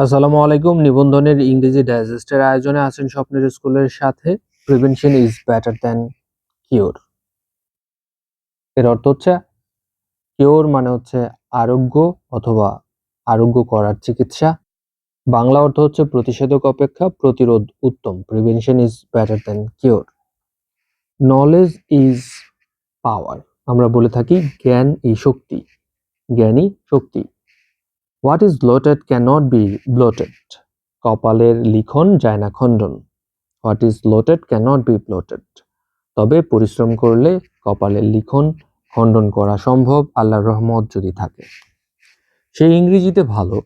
আসসালামু আলাইকুম। নিবন্ধনের ইংরেজি ডাইজেস্টের আয়োজনে আছেন স্বপ্নের স্কুলের সাথে prevention is better than cure. এর অর্থ হচ্ছে কিওর মানে হচ্ছে আরোগ্য অথবা আরোগ্য করার চিকিৎসা। বাংলা অর্থ হচ্ছে প্রতিষেধক অপেক্ষা প্রতিরোধ উত্তম। Prevention is better than cure. Knowledge is power. আমরা বলে থাকি জ্ঞান এই শক্তি। জ্ঞানই শক্তি। What is blotted cannot be blotted কপালের লিখন যায় না খণ্ডন। What is blotted cannot be blotted তবে পরিশ্রম করলে কপালের লিখন খণ্ডন করা সম্ভব আল্লাহর রহমত যদি থাকে। সে ইংরেজিতে ভালো।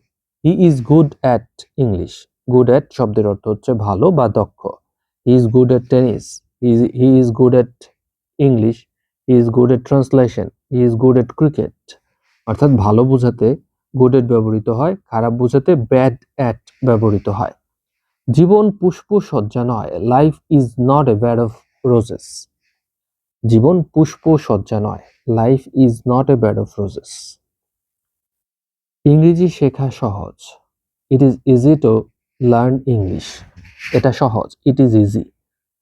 He is good at English good at শব্দের অর্থ হচ্ছে ভালো বা দক্ষ। He is good at tennis he is good at English he is good at translation he is good at cricket অর্থাৎ ভালো বোঝাতে গুড এট ব্যবহৃত হয়, খারাপ বোঝাতে ব্যাড অ্যাট ব্যবহৃত হয়। জীবন পুষ্প সজ্জা নয়, life is not a bed of roses. জীবন পুষ্প সজ্জা নয়, life is not a bed of roses. ইংরেজি শেখা সহজ। It is easy to learn English. এটা সহজ, it is easy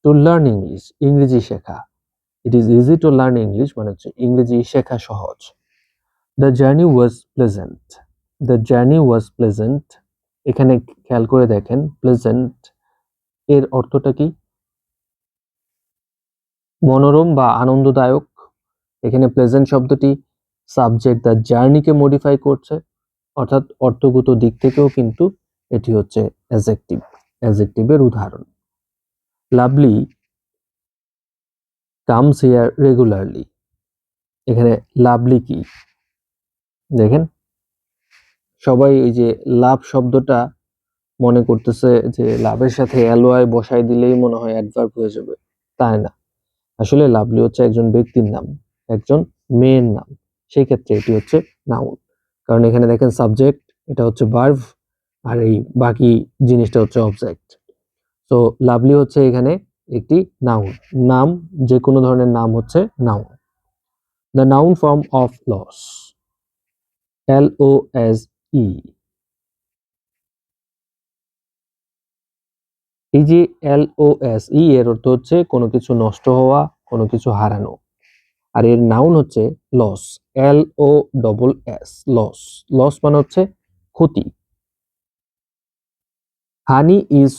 to learn English, ইংরেজি শেখা। It is easy to learn English মানে হচ্ছে ইংরেজি শেখা সহজ। The journey was pleasant. The journey was pleasant এখানে খেয়াল করে দেখেন প্লেজেন্ট এর অর্থটা কি? মনোরম বা আনন্দদায়ক। এখানে প্লেজেন্ট শব্দটি সাবজেক্ট দ্য জার্নিকে মডিফাই করছে। অর্থাৎ অর্থগত দিক থেকেও কিন্তু এটি হচ্ছে অ্যাজেক্টিভ অ্যাজেক্টিভের উদাহরণ। লাভলি কামস হিয়ার রেগুলারলি এখানে লাভলি কি? দেখেন সবাই এই যে লাভ শব্দটা মনে করতেছে যে লাভের সাথে অ্যালোয় বসাই দিলেই মনে হয় অ্যাডভার্ব হয়ে যাবে। তাই না? আসলে লাভলি হচ্ছে একজন ব্যক্তির নাম, একজন মেয়ের নাম। সেই ক্ষেত্রে এটি হচ্ছে নাউন কারণ এখানে দেখেন সাবজেক্ট এটা হচ্ছে বার্ভ আর এই বাকি জিনিসটা হচ্ছে অবজেক্ট তো লাভলি হচ্ছে এখানে একটি নাউন নাম যে কোনো ধরনের নাম হচ্ছে noun the noun form of loss L O S E. এই যে এল ও এস ই এর অর্থ হচ্ছে কোনো কিছু নষ্ট হওয়া, কোনো কিছু হারানো। আর এর নাউন হচ্ছে loss L O double S loss loss মানে হচ্ছে ক্ষতি। হানি ইজ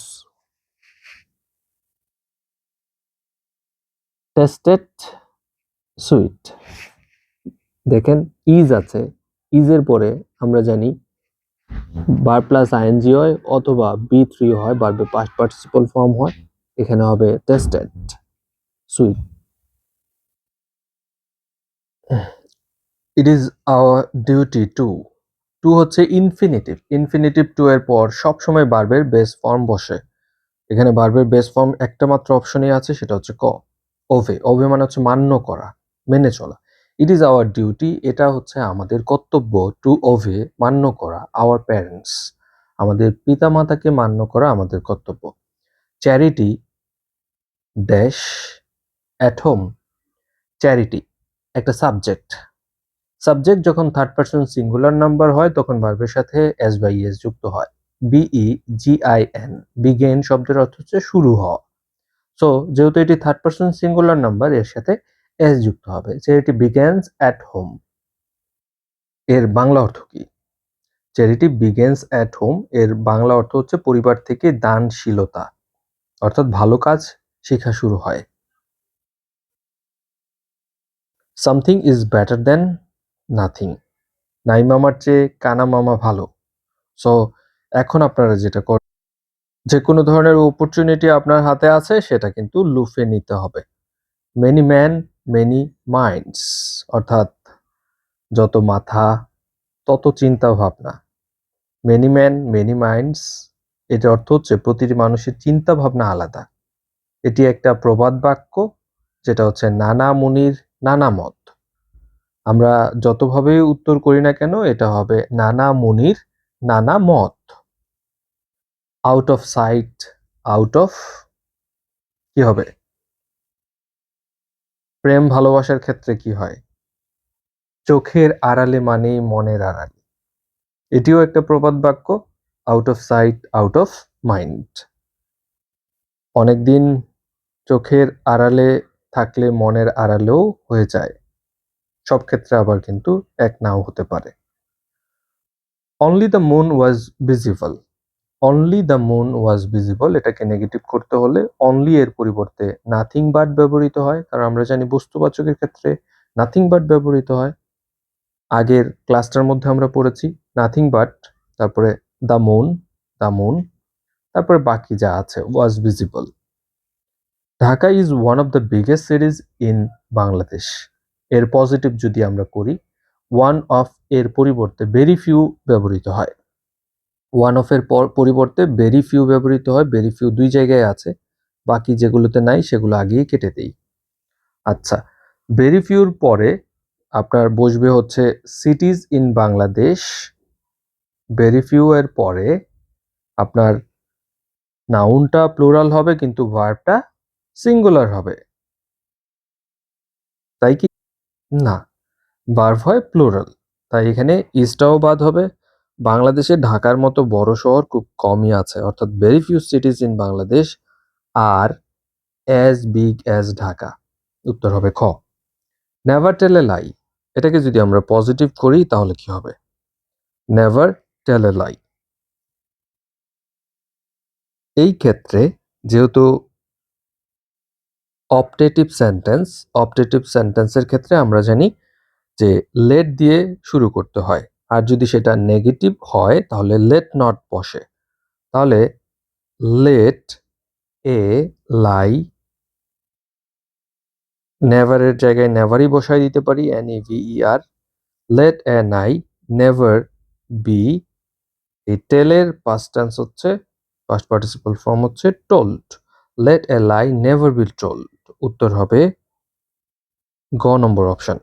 টেস্টেড সুইট দেখেন ইজ আছে। ইজের পরে আমরা জানি বার প্লাস আইএনজি হয় অথবা বি থ্রি হয় বারবে পাস্ট পার্টিসিপল ফর্ম হয়, এখানে হবে tasted sweet it is our duty to to হচ্ছে ইনফিনিটিভ ইনফিনিটিভ টু এর পর সবসময় বার্বের বেস ফর্ম বসে। এখানে বার্বের বেস ফর্ম একটা মাত্র অপশনই আছে, সেটা হচ্ছে ক। ওভে ওভে মানে হচ্ছে মান্য করা, মেনে চলা। ইট ইজ আওয়ার ডিউটি এটা হচ্ছে আমাদের কর্তব্য টু ওভে মান্য করা আওয়ার প্যারেন্টস আমাদের পিতামাতাকে মান্য করা আমাদের কর্তব্য। Charity dash at home charity একটা সাবজেক্ট সাবজেক্ট যখন থার্ড পার্সন সিঙ্গুলার নাম্বার হয়, তখন ভার্বের সাথে এস বাই এস যুক্ত হয়। B E G I N begin শব্দের অর্থ হচ্ছে শুরু হওয়া। সো যেহেতু এটি থার্ড পার্সন সিঙ্গুলার নাম্বার এর সাথে এস যুক্ত হবে। চ্যারিটি বিগেন্স অ্যাট হোম এর বাংলা অর্থ কি? চ্যারিটি বিগেন্স অ্যাট হোম এর বাংলা অর্থ হচ্ছে পরিবার থেকে দানশীলতা। অর্থাৎ ভালো কাজ শেখা শুরু হয়। Something is better then nothing নাই মামার চেয়ে কানা মামা ভালো। সো এখন আপনারা যেটা কর যে কোনো ধরনের অপরচুনিটি আপনার হাতে আছে, সেটা কিন্তু লুফে নিতে হবে। মেনি ম্যান মেনি মাইন্ডস অর্থাৎ যত মাথা, তত চিন্তা ভাবনা মেনি ম্যান মেনি মাইন্ডস এটার অর্থ হচ্ছে প্রতিটি মানুষের চিন্তা ভাবনা আলাদা। এটি একটা প্রবাদ বাক্য, যেটা হচ্ছে নানা মুনির, নানা মত। আমরা যতভাবে উত্তর করি না কেন, এটা হবে নানা মুনির, নানা মত। Out of sight out of কি হবে? প্রেম ভালোবাসার ক্ষেত্রে কি হয়? চোখের আড়ালে মানেই মনের আড়ালে। এটিও একটা প্রবাদ বাক্য out of sight out of mind অনেকদিন চোখের আড়ালে থাকলে মনের আড়ালেও হয়ে যায়। সব ক্ষেত্রে আবার কিন্তু এক নাও হতে পারে। Only the moon was visible only the moon was visible এটাকে নেগেটিভ করতে হলে অনলি এর পরিবর্তে নাথিং বাট ব্যবহৃত হয়, কারণ আমরা জানি বস্তুবাচকের ক্ষেত্রে নাথিং বাট ব্যবহৃত হয়। আগের ক্লাসটার মধ্যে আমরা পড়েছি নাথিং বাট তারপরে দ্য মুন দ্য মুন তারপরে বাকি যা আছে was visible Dhaka is one of the biggest cities in Bangladesh এর পজিটিভ যদি আমরা করি ওয়ান অফ এর পরিবর্তে ভেরি ফিউ ব্যবহৃত হয়। ওয়ান অফের পর, পরিবর্তে ভেরি ফিউ ব্যবহৃত হয় ভেরি ফিউ দুই জায়গায় আছে, বাকি যেগুলোতে নাই সেগুলো আগেই কেটে দেই। আচ্ছা ভেরি ফিউর পরে আপনার বসবে হচ্ছে cities in Bangladesh very few এর পরে আপনার নাউনটা প্লুরাল হবে কিন্তু ভার্বটা সিঙ্গুলার হবে। তাই কি? না ভার্ব হয় প্লুরাল তাই এখানে ইস্টাও বাদ হবে বাংলাদেশে ঢাকার মতো বড় শহর খুব কমই আছে, অর্থাৎ very few cities in Bangladesh R as big as Dhaka উত্তর হবে খ। নেভার টেল লাই এটাকে যদি আমরা পজিটিভ করি, তাহলে কি হবে? নেভার টেল লাই এই ক্ষেত্রে যেহেতু অপটেটিভ সেন্টেন্স অপটেটিভ সেন্টেন্সের ক্ষেত্রে আমরা জানি যে লেট দিয়ে শুরু করতে হয়। আর যদি সেটা নেগেটিভ হয়, তাহলে লেট নট বসে। তাহলে লেট এ লাই নেভারের জায়গায় নেভারই বসাই দিতে পারি N E V E R let a lie never be এই টেলের পাস্ট টেন্স হচ্ছে পাস্ট পার্টিসিপাল ফর্ম হচ্ছে told let a lie never be told উত্তর হবে গ নম্বর option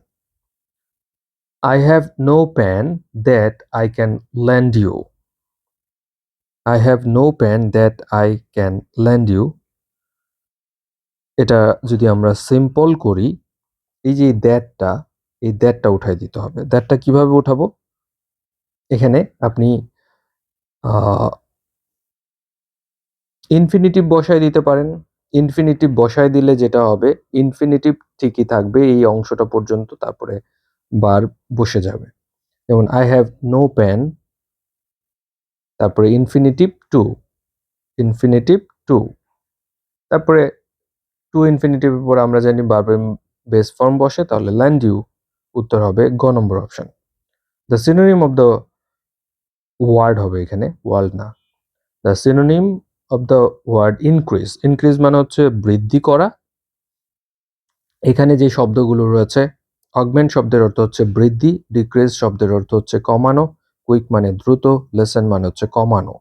I have no pen that I can lend you. I have no pen that I can lend you. এটা যদি আমরা simple করি, এই যে দ্যাটটা এই দ্যাটটা উঠাই দিতে হবে দ্যাটটা কীভাবে উঠাবো এখানে আপনি ইনফিনিটিভ বসায় দিতে পারেন ইনফিনিটিভ বসায় দিলে যেটা হবে ইনফিনিটিভ ঠিকই থাকবে এই অংশটা পর্যন্ত তারপরে বার বসে যাবে। যেমন আই হ্যাভ নো পেন তারপরে ইনফিনিটিভ টু ইনফিনিটিভ টু তারপরে টু ইনফিনিটিভের পর আমরা জানি বারবার বেস ফর্ম বসে, তাহলে ল্যান্ড ইউ উত্তর হবে গ নম্বর option the synonym of the word হবে এখানে ওয়ার্ল্ড না। The synonym of the word increase increase মানে হচ্ছে বৃদ্ধি করা। এখানে যে শব্দগুলো রয়েছে অগমেন্ট শব্দের অর্থ হচ্ছে বৃদ্ধি ডিক্রিজ শব্দের অর্থ হচ্ছে কমানো কুইক মানে দ্রুত লেসেন মানে হচ্ছে কমানো।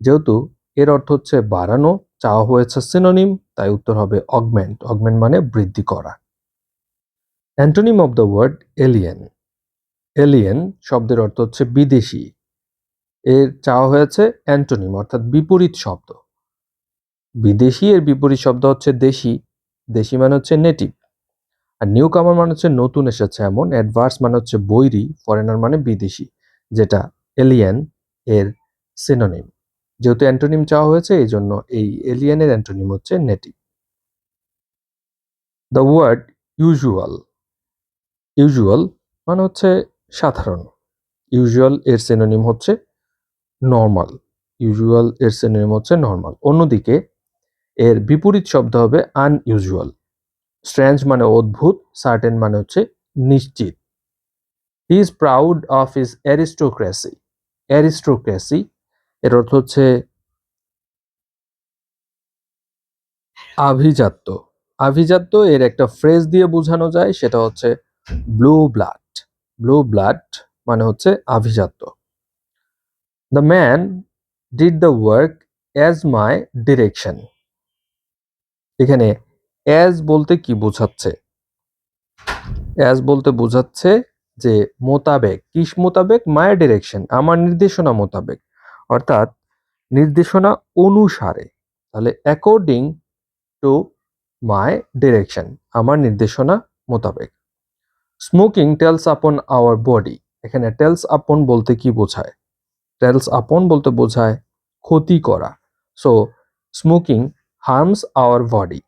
যেহেতু এর অর্থ হচ্ছে বাড়ানো, চাওয়া হয়েছে সিনোনিম তাই উত্তর হবে অগমেন্ট অগমেন্ট মানে বৃদ্ধি করা। Antonym of the word alien alien শব্দের অর্থ হচ্ছে বিদেশি। এর চাওয়া হয়েছে অ্যান্টোনিম অর্থাৎ বিপরীত শব্দ। বিদেশি এর বিপরীত শব্দ হচ্ছে দেশি। দেশি মানে হচ্ছে নেটিভ আর নিউ কামার মানে হচ্ছে নতুন এসেছে এমন অ্যাডভার্স মানে হচ্ছে বৈরি ফরেনার মানে বিদেশি, যেটা এলিয়েন এর সিনোনিম যেহেতু অ্যান্টোনিম চাওয়া হয়েছে এই জন্য এই এলিয়েনের অ্যান্টোনিম হচ্ছে native the word usual usual মানে হচ্ছে সাধারণ। ইউজুয়াল এর সিনোনিম হচ্ছে নর্মাল ইউজুয়াল এর সিনোনিম হচ্ছে নর্মাল অন্যদিকে এর বিপরীত শব্দ হবে আনইউজুয়াল স্ট্রেঞ্জ মানে অদ্ভুত সার্টেন মানে হচ্ছে নিশ্চিত। He is proud of his aristocracy aristocracy এর অর্থ হচ্ছে আভিজাত্য। আভিজাত্য এর একটা ফ্রেজ দিয়ে বোঝানো যায়, সেটা হচ্ছে ব্লু ব্লাড ব্লু ব্লাড মানে হচ্ছে আভিজাত্য। The man did the work as my direction এখানে অ্যাজ বলতে কি বোঝাচ্ছে? অ্যাজ বলতে বোঝাচ্ছে যে মোতাবেক, কিস মোতাবেক, মায়ের ডিরেকশন আমার নির্দেশনা মোতাবেক। অর্থাৎ নির্দেশনা অনুসারে, তাহলে অ্যাকর্ডিং টু মাই ডিরেকশন আমার নির্দেশনা মোতাবেক। Smoking tells upon our body এখানে টেলস আপন বলতে কি বোঝায়? টেলস আপন বলতে বোঝায় ক্ষতি করা। So smoking harms our body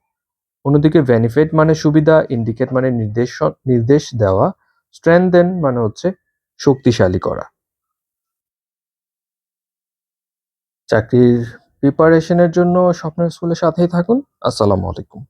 অন্যদিকে বেনিফিট মানে সুবিধা ইন্ডিকেট মানে নির্দেশ নির্দেশ দেওয়া স্ট্রেংথেন মানে হচ্ছে শক্তিশালী করা। চাকরির প্রিপারেশনের জন্য স্বপ্নের স্কুলের সাথেই থাকুন। আসসালামু আলাইকুম।